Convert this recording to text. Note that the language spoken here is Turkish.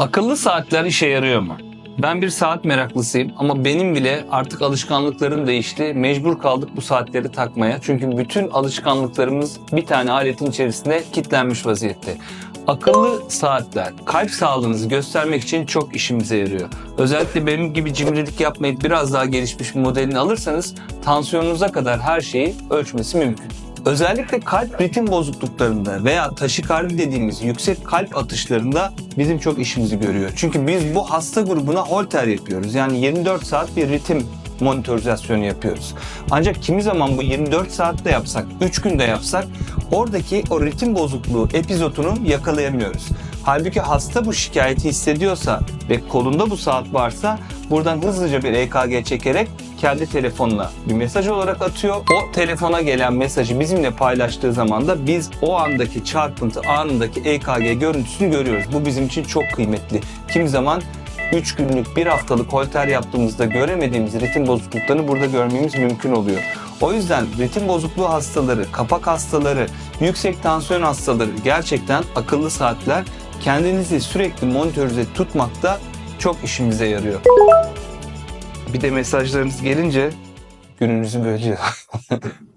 Akıllı saatler işe yarıyor mu? Ben bir saat meraklısıyım ama benim bile artık alışkanlıklarım değişti. Mecbur kaldık bu saatleri takmaya. Çünkü bütün alışkanlıklarımız bir tane aletin içerisinde kilitlenmiş vaziyette. Akıllı saatler kalp sağlığınızı göstermek için çok işimize yarıyor. Özellikle benim gibi cimrilik yapmayıp biraz daha gelişmiş bir modelini alırsanız tansiyonunuza kadar her şeyi ölçmesi mümkün. Özellikle kalp ritim bozukluklarında veya taşikardi dediğimiz yüksek kalp atışlarında bizim çok işimizi görüyor. Çünkü biz bu hasta grubuna holter yapıyoruz. Yani 24 saat bir ritim monitorizasyonu yapıyoruz. Ancak kimi zaman bu 24 saatte yapsak, 3 günde yapsak oradaki o ritim bozukluğu epizotunu yakalayamıyoruz. Halbuki hasta bu şikayeti hissediyorsa ve kolunda bu saat varsa buradan hızlıca bir EKG çekerek kendi telefonuna bir mesaj olarak atıyor. O telefona gelen mesajı bizimle paylaştığı zaman da biz o andaki çarpıntı anındaki EKG görüntüsünü görüyoruz. Bu bizim için çok kıymetli. Kimi zaman 3 günlük, 1 haftalık holter yaptığımızda göremediğimiz ritim bozukluklarını burada görmemiz mümkün oluyor. O yüzden ritim bozukluğu hastaları, kapak hastaları, yüksek tansiyon hastaları gerçekten akıllı saatler kendinizi sürekli monitörize tutmakta çok işimize yarıyor. Bir de mesajlarınız gelince gününüzü bölüyor.